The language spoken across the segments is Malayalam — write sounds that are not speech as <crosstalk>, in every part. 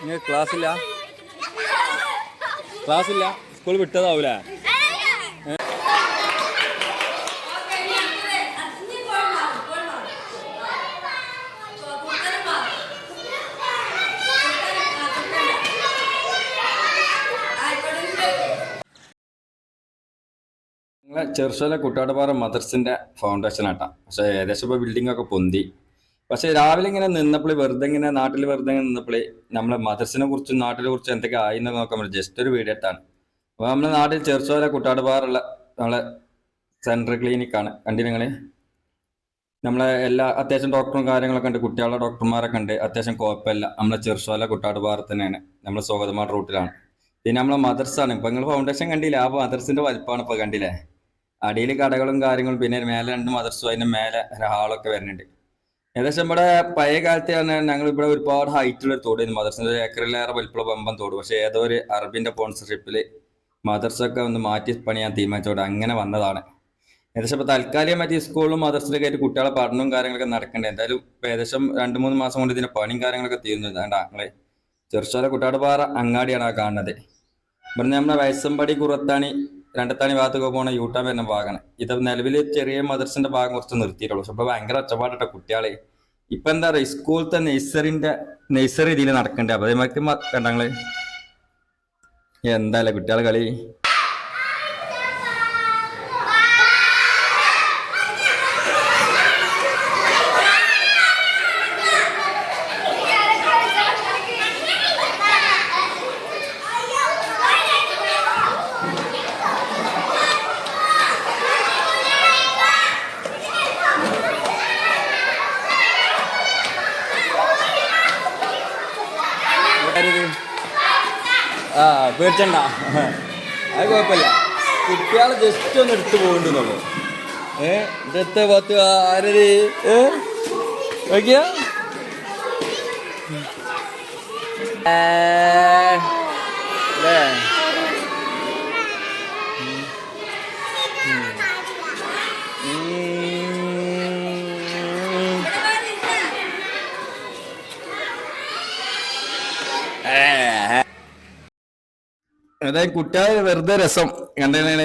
ഇങ്ങനെ ക്ലാസ്സില്ല. ക്ലാസ്സില്ല. സ്കൂൾ വിട്ടതാവൂലേ. ചെറുശോല കുട്ടാടപ്പാറ മദർസിന്റെ ഫൗണ്ടേഷൻ ആട്ടാ. പക്ഷെ ഏകദേശം ഇപ്പോൾ ബിൽഡിംഗ് ഒക്കെ പൊന്തി. പക്ഷെ രാവിലെ ഇങ്ങനെ നിന്നപ്പോൾ വെറുതെ ഇങ്ങനെ നാട്ടിൽ വെറുതെ ഇങ്ങനെ നിന്നപ്പോൾ നമ്മളെ മദർസിനെ കുറിച്ചും നാട്ടിനെ കുറിച്ചും എന്തൊക്കെ ആയിന്ന് നോക്കാൻ പറ്റും ജസ്റ്റ് ഒരു വീഡിയോ ഇട്ടാണ് അപ്പോൾ നമ്മുടെ നാട്ടിൽ ചെറുശോല കുട്ടാടുപാറുള്ള നമ്മളെ സെൻട്രൽ ക്ലിനിക്കാണ് കണ്ടി നിങ്ങൾ നമ്മളെ എല്ലാ അത്യാവശ്യം ഡോക്ടറും കാര്യങ്ങളൊക്കെ ഉണ്ട്. കുട്ടികളുടെ ഡോക്ടർമാരൊക്കെ ഉണ്ട്. അത്യാവശ്യം കുഴപ്പമില്ല. നമ്മളെ ചെറുശോല കുട്ടാടുപാറ തന്നെയാണ്. നമ്മളെ സ്വാഗതമാർ റൂട്ടിലാണ് പിന്നെ നമ്മളെ മദർസാണ് ഇപ്പൊ നിങ്ങൾ ഫൗണ്ടേഷൻ കണ്ടില്ല? ആ മദർസിന്റെ വലിപ്പമാണ് ഇപ്പൊ കണ്ടില്ലേ? അടിയിൽ കടകളും കാര്യങ്ങളും പിന്നെ മേലെ രണ്ട് മദർസും അതിന്റെ മേലെ ഹാളൊക്കെ വരുന്നുണ്ട്. ഏകദേശം ഇവിടെ പഴയ കാലത്ത് ഞങ്ങൾ ഇവിടെ ഒരുപാട് ഹൈറ്റുള്ള ഒരു തോട് മദർസിന്റെ ഏക്കറിലേറെ വലിപ്പുള്ള പമ്പം തോട്. പക്ഷെ ഏതോ ഒരു അറബിന്റെ സ്പോൺസർഷിപ്പിൽ മദർസൊക്കെ ഒന്ന് മാറ്റി പണിയാൻ തീരുമാനിച്ചോടെ അങ്ങനെ വന്നതാണ്. ഏകദേശം ഇപ്പൊ തൽക്കാലികമായിട്ട് മറ്റേ സ്കൂളിലും മദർസിലൊക്കെ ആയിട്ട് കുട്ടികളെ പഠനവും കാര്യങ്ങളൊക്കെ നടക്കണ്ടേ? എന്തായാലും ഏകദേശം രണ്ട് മൂന്ന് മാസം കൊണ്ട് ഇതിന്റെ പണിയും കാര്യങ്ങളൊക്കെ തീരുന്നു വേണ്ട ഞങ്ങളെ ചെറുശാല കുട്ടാടുപാറ അങ്ങാടിയാണ് ആ കാണുന്നത്. ഇവിടുന്ന് നമ്മുടെ വയസ്സമ്പടി കുറത്താണി രണ്ടത്താണി ഭാഗത്തൊക്കെ പോണ യൂട്ടാൻ വരുന്ന ഭാഗമാണ്. ഇത് നിലവിൽ ചെറിയ മദർസിന്റെ ഭാഗം കുറച്ച് നിർത്തിയിട്ടുള്ളൂ. പക്ഷെ ഇപ്പൊ ഭയങ്കര ഒച്ചപ്പാട്ടോ കുട്ടികളെ. ഇപ്പൊ എന്താ പറയുക സ്കൂളത്തെ നെയ്സറിന്റെ നെയ്സറി ഇതിൽ നടക്കണ്ടേ? അപ്പൊ അതേമാതിരി കണ്ടങ്ങൾ എന്താല്ലേ കുട്ടികളെ കളി? ആ പേടിച്ചണ്ട. അത് കുഴപ്പമില്ല. കുട്ടികളെ ജസ്റ്റ് ഒന്ന് എടുത്തു പോകണ്ടെന്നുള്ളൂ. ഏ ഇതെത്തെ പത്ത് ആരത് ഏ? നോക്കിയാ? അതായത് കുട്ടികൾ വെറുതെ രസം. കണ്ടെങ്കിൽ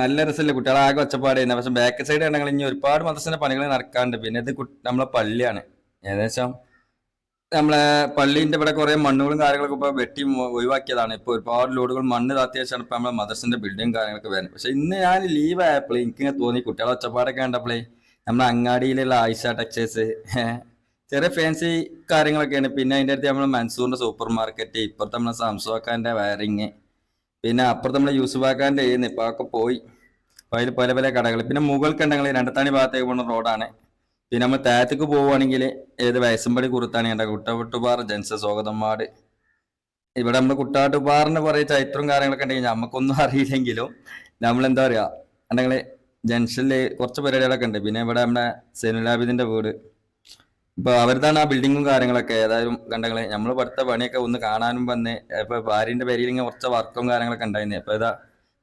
നല്ല രസമില്ല? കുട്ടികളെ ആകെ ഒച്ചപ്പാട് ചെയ്യുന്നത്. പക്ഷെ ബാക്ക് സൈഡ് കണ്ടെങ്കിൽ ഇനി ഒരുപാട് മദ്രസിന്റെ പണികൾ നടക്കാണ്ട്. പിന്നെ ഇത് നമ്മളെ പള്ളിയാണ്. ഏകദേശം നമ്മളെ പള്ളീന്റെ ഇവിടെ കുറെ മണ്ണുകളും കാര്യങ്ങളൊക്കെ ഇപ്പൊ വെട്ടി ഒഴിവാക്കിയതാണ്. ഇപ്പൊ ഒരുപാട് ലോഡുകൾ മണ്ണ് താത്തിയാണ് ഇപ്പൊ നമ്മളെ മദർസിന്റെ ബിൽഡിംഗ് കാര്യങ്ങളൊക്കെ വരുന്നത്. പക്ഷെ ഇന്ന് ഞാൻ ലീവ് ആയപ്പോൾ എനിക്കിങ്ങനെ തോന്നി. കുട്ടികളെ ഒച്ചപ്പാടൊക്കെ കണ്ടപ്പോഴേ നമ്മളെ അങ്ങാടിയിലുള്ള ആയിഷ ടെക്സ്റ്റൈൽസ് ചെറിയ ഫാൻസി കാര്യങ്ങളൊക്കെയാണ്. പിന്നെ അതിന്റെ അടുത്ത് നമ്മൾ മൻസൂറിന്റെ സൂപ്പർ മാർക്കറ്റ് ഇപ്പുറത്ത് നമ്മളെ സംസോക്കാന്റെ വയറിങ് പിന്നെ അപ്പുറത്ത് നമ്മുടെ യൂസുഫാക്കാന്റെ ഈ ഇപ്പൊ ഒക്കെ പോയി. അപ്പൊ അതിൽ പല പല കടകൾ പിന്നെ മുകൾക്കുണ്ടെങ്കിൽ രണ്ടത്താണി ഭാഗത്തേക്ക് പോകുന്ന റോഡാണ്. പിന്നെ നമ്മൾ താഴത്തേക്ക് പോവുകയാണെങ്കിൽ ഏത് വയസ്സമ്പടി കുറുത്താണ് എന്റെ കുട്ടവട്ടുപാറ ജൻസ സ്വാഗതന്മാട് ഇവിടെ നമ്മൾ കുട്ടാട്ടുപാറിന് കുറേ ചരിത്രവും കാര്യങ്ങളൊക്കെ ഉണ്ടെങ്കിൽ നമുക്കൊന്നും അറിയില്ലെങ്കിലും നമ്മൾ എന്താ പറയാ? ഉണ്ടെങ്കിൽ ജംഗ്ഷനിൽ കുറച്ച് പരിപാടികളൊക്കെ ഉണ്ട്. പിന്നെ ഇവിടെ നമ്മുടെ സെനുലാബിദിന്റെ വീട്. ഇപ്പൊ അവരുതാണ് ആ ബിൽഡിങ്ങും കാര്യങ്ങളൊക്കെ ഏതായാലും കണ്ടങ്ങളെ. നമ്മൾ പഠിത്ത പണിയൊക്കെ ഒന്ന് കാണാനും വന്ന് ഇപ്പൊ ഭാര്യന്റെ പേരിൽ ഇങ്ങനെ കുറച്ച് വർക്കും കാര്യങ്ങളൊക്കെ ഉണ്ടായിരുന്നു അപ്പൊ ഇതാ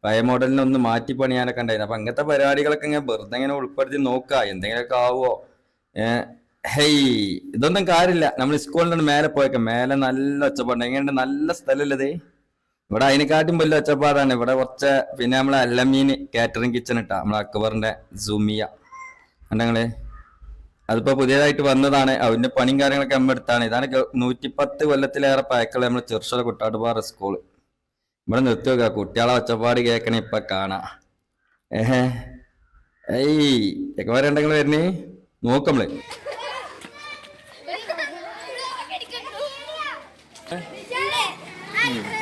പഴയ മോഡലിനെ ഒന്ന് മാറ്റി പണിയാനൊക്കെ ഉണ്ടായിരുന്നു അപ്പൊ അങ്ങനത്തെ പരിപാടികളൊക്കെ ഇങ്ങനെ വെറുതെ ഇങ്ങനെ ഉൾപ്പെടുത്തി നോക്കുക എന്തെങ്കിലുമൊക്കെ ആവുമോ ഹേയ് ഇതൊന്നും കാര്യമില്ല. നമ്മൾ നിന്ന് മേലെ പോയേക്കാം. മേലെ നല്ല ഒച്ചപ്പാട് എങ്ങനെയുണ്ട്? നല്ല സ്ഥലമല്ലത് ഇവിടെ അതിനെക്കാട്ടും വലിയ ഒച്ചപ്പാടാണ്. ഇവിടെ കുറച്ച് പിന്നെ നമ്മളെ അല്ലമീൻ കാറ്ററിംഗ് കിച്ചൺ ഇട്ടാ. നമ്മളെ അക്ബറിന്റെ സുമിയ. കണ്ടങ്ങൾ? അതിപ്പോ പുതിയതായിട്ട് വന്നതാണ്. അതിന്റെ പണിയും കാര്യങ്ങളൊക്കെ നമ്മൾ എടുത്താണ്. ഇതാണ് നൂറ്റിപ്പത്ത് കൊല്ലത്തിലേറെ പഴക്കള നമ്മളെ ചെറുശ്ശോല കുട്ടാട്ടുപാറ സ്കൂൾ ഇവിടെ നിർത്തി വെക്കുക കുട്ടികളെ ഒച്ചപ്പാട് കേൾക്കണേ ഇപ്പൊ കാണാ. ഏഹേ? ഏയ് ചെക്കന്മാരുണ്ടെങ്കിൽ വരണേ നോക്കമ്മൾ ഫുട്ബോൾ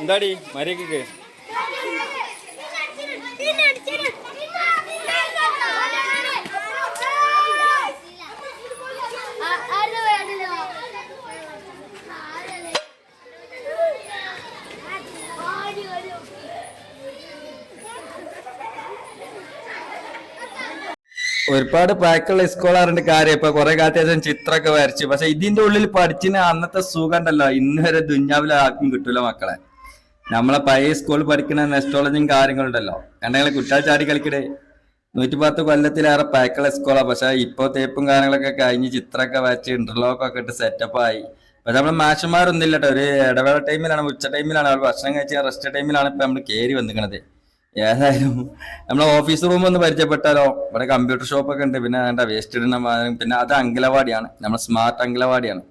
എന്താടി? മരിയക്ക് ഒരുപാട് പാക്കുള്ള സ്കൂളാറിന്റെ കാര്യം ഇപ്പൊ കുറെ കാലത്ത് ശേഷം ചിത്രമൊക്കെ വരച്ചു. പക്ഷെ ഇതിന്റെ ഉള്ളിൽ പഠിച്ചിന് അന്നത്തെ സുഖം ഉണ്ടല്ലോ ഇന്ന് വരെ ദുഞ്ഞാവിൽ ആർക്കും കിട്ടൂല മക്കളെ. നമ്മളെ പഴയ സ്കൂളിൽ പഠിക്കുന്ന നെസ്റ്റോളജിയും കാര്യങ്ങളുണ്ടല്ലോ കണ്ടെങ്കിൽ കുട്ടികൾ ചാടി കളിക്കടേ നൂറ്റി പത്ത് കൊല്ലത്തിലേറെ പാക്കുള്ള സ്കൂളാ പക്ഷെ ഇപ്പൊ തേപ്പും കാര്യങ്ങളൊക്കെ കഴിഞ്ഞ് ചിത്രമൊക്കെ വരച്ച് ഇന്റർലോക്ക് ഒക്കെ ഇട്ട് സെറ്റപ്പ് ആയി. പക്ഷെ നമ്മളെ മാഷന്മാരൊന്നും ഇല്ലട്ടോ ഒരു ഇടവേള ടൈമിലാണ് ഉച്ച ടൈമിലാണ് ഭക്ഷണം കഴിച്ച റെസ്റ്റ് ടൈമിലാണ് ഇപ്പൊ നമ്മൾ കയറി വന്നിക്കണത് ഏതായാലും നമ്മളെ ഓഫീസ് റൂം ഒന്ന് പരിചയപ്പെട്ടാലോ? ഇവിടെ കമ്പ്യൂട്ടർ ഷോപ്പ് ഒക്കെ ഉണ്ട്. പിന്നെ അതിന്റെ വേസ്റ്റ് ഇടുന്ന പിന്നെ അത് അങ്കലവാടിയാണ് നമ്മുടെ സ്മാർട്ട് അങ്കലവാടിയാണ്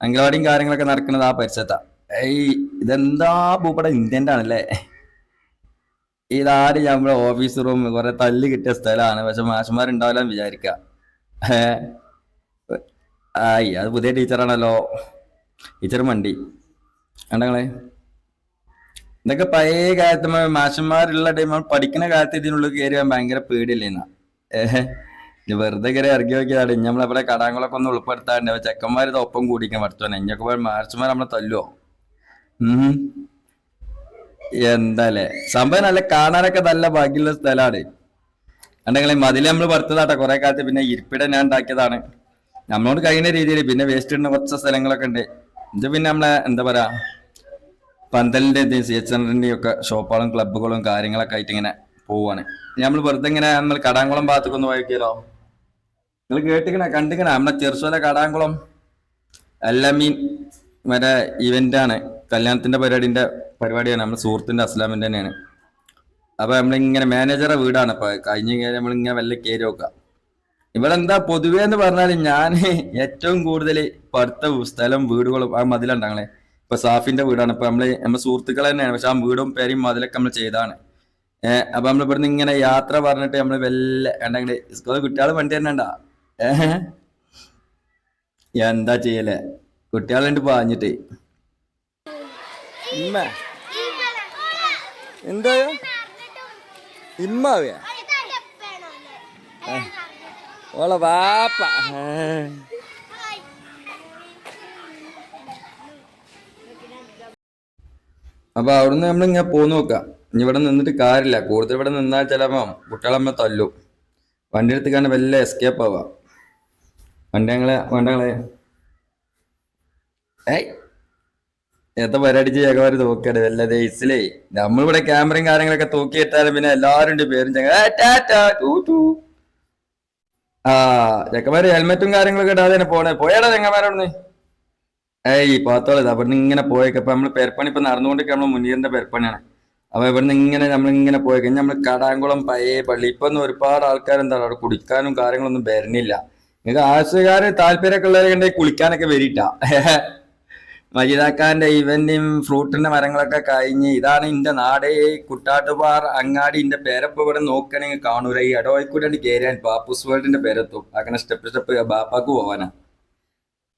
അങ്കലവാടിയും കാര്യങ്ങളൊക്കെ നടക്കുന്നത് ആ പരിസരത്താ. ഏയ് ഇതെന്താ ഭൂപട ഇന്ത്യന്റെ ആണല്ലേ ഇതാര് നമ്മളെ ഓഫീസ് റൂം കുറെ തല്ല് കിട്ടിയ സ്ഥലമാണ്. പക്ഷെ മാഷന്മാരുണ്ടാവില്ല വിചാരിക്കുക ആയി അത് പുതിയ ടീച്ചറാണല്ലോ ടീച്ചർ മണ്ടി. കണ്ടങ്ങളെ ഇതൊക്കെ പഴയ കാലത്ത് മാഷന്മാരുള്ള ടൈം പഠിക്കുന്ന കാലത്ത് ഇതിനുള്ളിൽ കയറി വരാൻ ഭയങ്കര പേടിയില്ലേന്നാ. ഏഹ് വെറുതെ കയറി ഇറങ്ങി നോക്കിയതാണ് ഇനി നമ്മളെ കടാങ്ങളൊക്കെ ഒന്ന് ഉൾപ്പെടുത്താറുണ്ട്. ചെക്കന്മാർ ഇത് ഒപ്പം കൂടിക്കാൻ പഠിച്ചോനെ പോയി മാഷന്മാർ നമ്മളെ തല്ലുവോ? എന്താല്ലേ? സംഭവം നല്ല കാണാനൊക്കെ നല്ല ഭാഗ്യമുള്ള സ്ഥലമാണ്. കണ്ടെങ്കിൽ മതിൽ നമ്മൾ പടുത്തതാട്ടെ കുറെ കാലത്ത് പിന്നെ ഇരിപ്പിടം ഞാൻ ഉണ്ടാക്കിയതാണ്. നമ്മളോട് കഴിയുന്ന രീതിയിൽ പിന്നെ വേസ്റ്റ് ഇടുന്ന കുറച്ച് സ്ഥലങ്ങളൊക്കെ ഉണ്ട്. ഇത് പിന്നെ നമ്മളെ എന്താ പറയാ പന്തലിന്റെ സി എച്ച് സെന്ററിന്റെയും ഒക്കെ ഷോപ്പുകളും ക്ലബ്ബുകളും കാര്യങ്ങളൊക്കെ ആയിട്ട് ഇങ്ങനെ പോവാണ്. നമ്മൾ വെറുതെ ഇങ്ങനെ നമ്മൾ കടാങ്കുളം ഭാഗത്തേക്ക് ഒന്ന് വായിക്കലോ നിങ്ങൾ കേട്ടിക്കണ കണ്ടിക്കണ നമ്മളെ ചെറുസോല കടാങ്കുളം അല്ലമീൻ മറ്റേ ഇവന്റ് ആണ്. കല്യാണത്തിന്റെ പരിപാടിന്റെ പരിപാടിയാണ്. നമ്മുടെ സുഹൃത്തിന്റെ അസ്ലാമിന്റെ തന്നെയാണ്. അപ്പൊ നമ്മളിങ്ങനെ മാനേജറെ വീടാണ്. ഇപ്പൊ കഴിഞ്ഞ കഴിഞ്ഞാൽ നമ്മളിങ്ങനെ വല്ല കയറി നോക്കുക ഇവിടെ എന്താ പൊതുവേ എന്ന് പറഞ്ഞാൽ ഞാൻ ഏറ്റവും കൂടുതൽ പഠിത്ത സ്ഥലം വീടുകളും ആ മതിലുണ്ടാങ്ങളെ ഇപ്പൊ സാഫിന്റെ വീടാണ്. ഇപ്പൊ നമ്മൾ നമ്മുടെ സുഹൃത്തുക്കൾ തന്നെയാണ്. പക്ഷെ ആ വീടും പേരും മതിലൊക്കെ നമ്മൾ ചെയ്താണ്. ഏഹ് അപ്പൊ നമ്മൾ ഇവിടുന്ന് ഇങ്ങനെ യാത്ര പറഞ്ഞിട്ട് നമ്മൾ വല്ല കണ്ടെങ്കിൽ സ്കൂൾ കുട്ടികൾ വണ്ടി തന്നെ ഉണ്ടാ ഏഹ് എന്താ ചെയ്യലേ? കുട്ടികളുണ്ട് പാഞ്ഞിട്ട്. ഇമ്മ. എന്താ? ഇമ്മാവിയ ഓളെ വാപ്പ. അപ്പൊ അവിടുന്ന് നമ്മളിങ്ങനെ പോന്ന് നോക്കാം. ഇനി ഇവിടെ നിന്നിട്ട് കാര്യമില്ല. കൂടുതൽ ഇവിടെ നിന്നാൽ ചിലപ്പോ കുട്ടികളമ്മ തല്ലും. വണ്ടി എടുത്ത് കാണാൻ വല്ല എസ്കേപ്പ് ആവാം. വണ്ടി ഞങ്ങളെ വണ്ടങ്ങളെ ഏയ്. എത്ര പരടിച്ച് ചേക്കന്മാര് തൂക്കിയാണ് വല്ല ദേശിലേ നമ്മളിവിടെ ക്യാമറയും കാര്യങ്ങളൊക്കെ തൂക്കിയിട്ടാലും പിന്നെ എല്ലാവരും ഉണ്ട് പേരും. ആ ചെക്കന്മാര് ഹെൽമെറ്റും കാര്യങ്ങളൊക്കെ ഇടാതെ പോണേ. പോയാടാ ചെങ്ങന്മാരോടന്ന് ഏയ് പാത്തോളത് അവിടുന്ന് ഇങ്ങനെ പോയേക്ക. അപ്പൊ നമ്മൾ പെരപ്പണി ഇപ്പൊ നടന്നുകൊണ്ടിരിക്കുക നമ്മൾ മുനീറിന്റെ പെരപ്പണിയാണ്. അപ്പൊ ഇവിടുന്ന് ഇങ്ങനെ നമ്മളിങ്ങനെ പോയി കഴിഞ്ഞാൽ നമ്മൾ കടാങ്കുളം പഴയ പള്ളി. ഇപ്പൊ ഒന്നും ഒരുപാട് ആൾക്കാർ എന്താണ് അവിടെ കുടിക്കാനും കാര്യങ്ങളൊന്നും വരുന്നില്ല. നിങ്ങൾക്ക് ആവശ്യക്കാര് താല്പര്യമൊക്കെ ഉള്ളവരുണ്ടെങ്കിൽ കുളിക്കാനൊക്കെ വരിട്ടാ. <laughs> മജിദാക്കാന്റെ ഇവന്റെയും ഫ്രൂട്ടിന്റെ മരങ്ങളൊക്കെ കഴിഞ്ഞ് ഇതാണ് ഇന്റെ നാടേ. കുട്ടാട്ടുപാർ അങ്ങാടി ഇന്റെ പേരപ്പ് ഇവിടെ നോക്കണെങ്കിൽ കാണൂല. ഈ ഇടവഴിക്കൂടെ കയറിയാൻ പാപ്പൂസ് വേൾഡിന്റെ പേരെത്തും. അങ്ങനെ സ്റ്റെപ്പ് സ്റ്റെപ്പ് ബാപ്പാക്ക് പോവാനാ.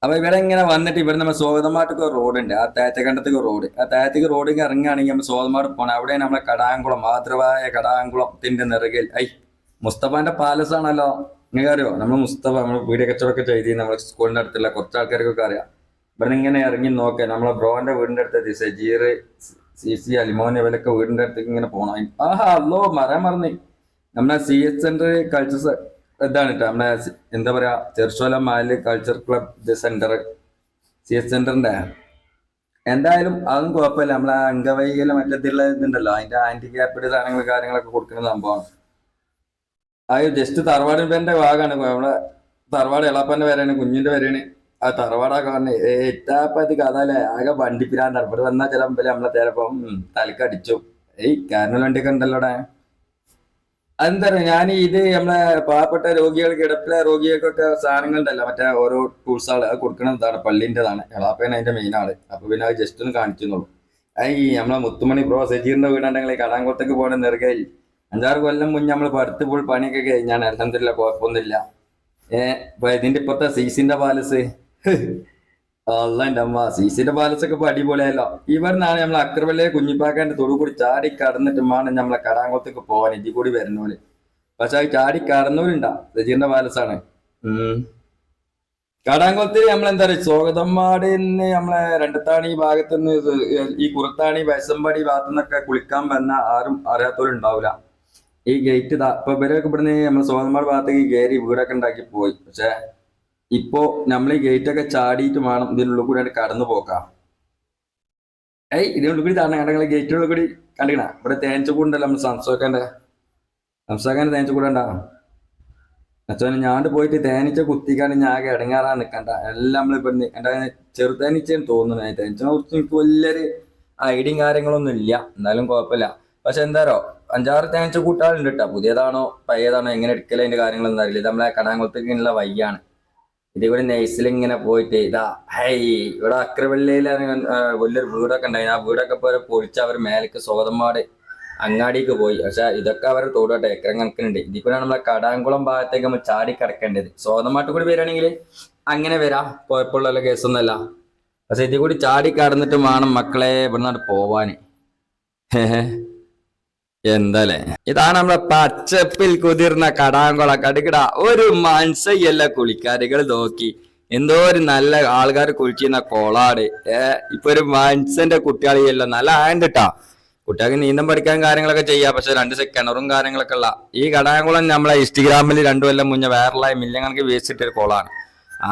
അപ്പൊ ഇവിടെ ഇങ്ങനെ വന്നിട്ട് ഇവിടെ നമ്മൾ സ്വാഗതമാട്ടൊക്കെ ഒരു ഉണ്ട്. ആ തേറ്റക്കണ്ടത്തേക്ക് റോഡ് ആ തേറ്റക്ക് റോഡിൽ ഇറങ്ങുകയാണെങ്കിൽ നമ്മൾ സ്വാഗതമായിട്ട് പോകണം അവിടെ നമ്മളെ കടാങ്കുളം മാതൃവായ കടാങ്കുളത്തിന്റെ നിറകിൽ. ഐ മുസ്തഫാന്റെ പാലസ് ആണല്ലോ. നിങ്ങൾക്ക് അറിയോ? നമ്മൾ മുസ്തഫ നമ്മൾ വീഡിയോ കച്ചവടമൊക്കെ ചെയ്തി നമ്മുടെ സ്കൂളിന്റെ അടുത്തുള്ള കുറച്ച് ആൾക്കാർക്കൊക്കെ അറിയാം. ഇവിടെ ഇങ്ങനെ ഇറങ്ങി നോക്കാം. നമ്മളെ ബ്രോന്റെ വീടിന്റെ അടുത്ത് സജീർ സി സി അലിമോൻ ഇവരൊക്കെ വീടിന്റെ അടുത്തേക്ക് ഇങ്ങനെ പോകണം ആഹാ അല്ലോ മറയാൻ മറന്നേ. നമ്മളെ സി എച്ച് സെന്റർ കൾച്ചർ ഇതാണ് കേട്ടോ നമ്മുടെ എന്താ പറയാ ചെറുശോല മാൽ കൾച്ചർ ക്ലബ് ഇത് സെന്റർ സി എസ് സെന്ററിന്റെ എന്തായാലും അതും കുഴപ്പമില്ല. നമ്മളെ അംഗവൈകല്യ മറ്റേതിലുള്ള ഇതുണ്ടല്ലോ. അതിന്റെ ഹാൻഡിക്യാപ്ഡ് സാധനങ്ങൾ കാര്യങ്ങളൊക്കെ കൊടുക്കുന്ന സംഭവമാണ്. അത് ജസ്റ്റ് തറവാടിന്റെ ഭാഗമാണ്. നമ്മളെ തറവാട് ഇളപ്പന്റെ പേരാണ് കുഞ്ഞിന്റെ പേരാണ്. ആ തറവാടാ കാരണം ഏറ്റാപ്പത് കഥ അല്ലേ? ആകെ വണ്ടിപ്പിരാൻ ഇവിടെ വന്നാൽ ചില നമ്മളെ ചിലപ്പം തലക്കടിച്ചു ഏയ് കാരണം വണ്ടിയൊക്കെ ഉണ്ടല്ലോടെ. അതെന്താ ഞാൻ ഇത് നമ്മളെ പാവപ്പെട്ട രോഗികൾ കിടപ്പിലെ രോഗികൾക്കൊക്കെ സാധനങ്ങൾ മറ്റേ ഓരോ ടൂൾസുകൾ അത് കൊടുക്കുന്നതാണ് പള്ളിന്റെതാണ്. എളാപ്പേന അതിന്റെ മെയിൻ ആൾ. അപ്പൊ പിന്നെ അത് ജസ്റ്റ് ഒന്ന് കാണിക്കുന്നുള്ളൂ ഈ നമ്മളെ മുത്തുമണി ബ്രോ സജീറിന്റെ വീടുണ്ടെങ്കിൽ കടാംകുളത്തേക്ക് പോകണ നെറുകയിൽ അഞ്ചാറ് കൊല്ലം മുന്നേ നമ്മൾ പടുത്ത് പോൾ പണിയൊക്കെ കഴിഞ്ഞാണ്. അലഹമില്ല കുഴപ്പമൊന്നുമില്ല. ഏഹ് ഇതിന്റെ ഇപ്പത്തെ സീസിന്റെ പാലസ് അല്ല എന്റെ അമ്മ. സീസിന്റെ പാലസ് ഒക്കെ ഇപ്പൊ അടിപൊളിയല്ലോ ഇവിടുന്നാണ് നമ്മളെ അക്രവല്ലേ കുഞ്ഞിപ്പാക്കാന്റെ തൊടു കൂടി ചാടി കടന്നിട്ട് വേണം നമ്മളെ കടാങ്കുളത്തേക്ക് പോവാൻ ഇതി കൂടി വരുന്നോൽ. പക്ഷെ അത് ചാടി കടന്നവരുണ്ടാ. രജീറിന്റെ പാലസാണ്. ഉം. കടാങ്കുളത്തിൽ നമ്മളെന്താ പറയുക നിന്ന് നമ്മളെ രണ്ടത്താണി ഭാഗത്ത് നിന്ന് ഈ കുറത്താണി വയസ്സമ്പാടി ഭാഗത്തു നിന്നൊക്കെ കുളിക്കാൻ വന്ന ആരും അറിയാത്തവരുണ്ടാവില്ല ഈ ഗേറ്റ് ഇതാ ഇപ്പൊ ഇവരൊക്കെ ഇവിടുന്ന് നമ്മൾ സ്വാഗതമ്മാട് ഭാഗത്തേക്ക് കയറി വീടൊക്കെ ഉണ്ടാക്കി പോയി. പക്ഷെ ഇപ്പോ നമ്മൾ ഈ ഗേറ്റ് ഒക്കെ ചാടിയിട്ട് വേണം ഇതിനുള്ളിൽ കൂടി കടന്നു പോക്കാം ഏയ് ഇതിനുള്ളിൽ കൂടി താണ കണ്ടെങ്കിൽ ഗേറ്റിനുള്ളിൽ കൂടി കണ്ടിക്കണ ഇവിടെ തേൻച്ചുകൂണ്ടല്ലോ നമ്മൾ സംസാക്കാന്റെ സംസാക്കാന്റെ തേൻച്ചുകൂടണ്ട അച്ഛനെ ഞാണ്ട് പോയിട്ട് തേനീച്ച കുത്തിക്കാണ്ട് ഞാൻ ആകെ ഇടങ്ങാറാൻ നിക്കണ്ട. എല്ലാം നമ്മൾ ഇപ്പൊ എന്റെ ചെറുതേനീച്ചയാണ് തോന്നുന്നത് തേനീച്ചനെ കുറിച്ച് എനിക്ക് വലിയൊരു ഐഡിയും കാര്യങ്ങളൊന്നും ഇല്ല. എന്നാലും കുഴപ്പമില്ല. പക്ഷെ എന്താറോ അഞ്ചാറ് തേനീച്ച കൂട്ടാളുണ്ട് കേട്ടോ. പുതിയതാണോ പഴയതാണോ എങ്ങനെ എടുക്കല അതിന്റെ കാര്യങ്ങളൊന്നും അറിയില്ല. നമ്മളെ കടാങ്കുളത്തേക്കുള്ള വയ്യാണ് ഇതിവിടെ നെയ്സിൽ ഇങ്ങനെ പോയിട്ട് ഇതാ ഹൈ ഇവിടെ അക്രവള്ളിയിലാണ് വലിയൊരു വീടൊക്കെ ഉണ്ടായി. ആ വീടൊക്കെ പോലെ പൊളിച്ച് അവർ മേലേക്ക് സ്വതന്മാട് അങ്ങാടിക്ക് പോയി. പക്ഷെ ഇതൊക്കെ അവർ തോടോട്ടെ എക്കരം കണക്കിനുണ്ട്. ഇതിപ്പോഴാണ് നമ്മളെ കടാങ്കുളം ഭാഗത്തേക്ക് നമ്മൾ ചാടി കിടക്കേണ്ടത്. സ്വതമായിട്ട് കൂടി വരികയാണെങ്കിൽ അങ്ങനെ വരാം കുഴപ്പമുള്ള കേസൊന്നുമല്ല. പക്ഷെ ഇതിൽ കൂടി ചാടി കടന്നിട്ട് വേണം മക്കളെ ഇവിടെ നിന്നാണ് പോവാന് എന്താലേ ഇതാണ് നമ്മളെ പച്ചപ്പിൽ കുതിർന്ന കടാങ്കുള കടുകിട ഒരു മനസ്സയ്യല്ല കുളിക്കാരികൾ നോക്കി. എന്തോ ഒരു നല്ല ആൾക്കാർ കുളിച്ചിരുന്ന കോളാട്. ഏ ഇപ്പൊ ഒരു മനുഷ്യന്റെ കുട്ടികളിയല്ല നല്ല ആയണ്ടിട്ടാ കുട്ടികൾക്ക് നീന്തം പഠിക്കാൻ കാര്യങ്ങളൊക്കെ ചെയ്യാം പക്ഷെ രണ്ട് കിണറും കാര്യങ്ങളൊക്കെ ഉള്ള. ഈ കടാങ്കുളം നമ്മളെ ഇൻസ്റ്റഗ്രാമിൽ രണ്ടു കൊല്ലം മുന്നേ വേറെ മില്യൺ കണക്ക് വേസ്റ്റ് ഇട്ടൊരു കുളമാണ്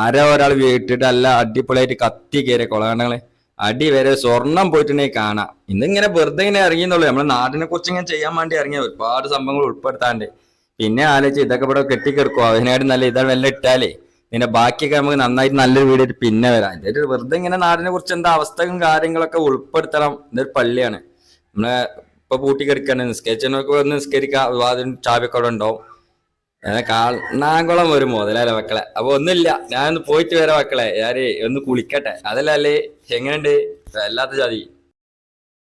ആരോ ഒരാൾ വീട്ടിട്ട് അല്ല അടിപൊളിയായിട്ട് കത്തി കയറിയ കുളകണ്ടങ്ങൾ അടി വരെ സ്വർണം പോയിട്ടുണ്ടെങ്കിൽ കാണാം. ഇന്നിങ്ങനെ വെറുതെ ഇങ്ങനെ ഇറങ്ങിയെന്നുള്ളൂ. നമ്മുടെ നാടിനെ കുറിച്ച് ഇങ്ങനെ ചെയ്യാൻ വേണ്ടി ഇറങ്ങിയ ഒരുപാട് സംഭവങ്ങൾ ഉൾപ്പെടുത്താണ്ട്. പിന്നെ ആലോചിച്ച് ഇതൊക്കെ ഇവിടെ കെട്ടിക്കിടക്കും അതിനായിട്ട് നല്ല ഇതാണ് വല്ല ഇട്ടാലേ. പിന്നെ ബാക്കിയൊക്കെ നമുക്ക് നന്നായിട്ട് നല്ലൊരു വീഡിയോ പിന്നെ വരാം. ഇതൊരു വെറുതെ ഇങ്ങനെ നാടിനെ കുറിച്ച് എന്താ അവസ്ഥകളും കാര്യങ്ങളൊക്കെ ഉൾപ്പെടുത്തണം ഇതൊരു പള്ളിയാണ്. നമ്മളെ ഇപ്പൊ പൂട്ടി കിടക്കാണ് നിസ്കരിച്ചവർക്ക് നിസ്കരിക്കാം വിവാദം ചാവിയൊക്കെ കാളനാകുളം ഒരു മുതലല്ല മക്കളെ. അപ്പൊ ഒന്നുമില്ല. ഞാനൊന്ന് പോയിട്ട് വരാം മക്കളെ. ഞാൻ ഒന്ന് കുളിക്കട്ടെ. അതല്ലേ എങ്ങനെയുണ്ട്? വല്ലാത്ത ജാതി.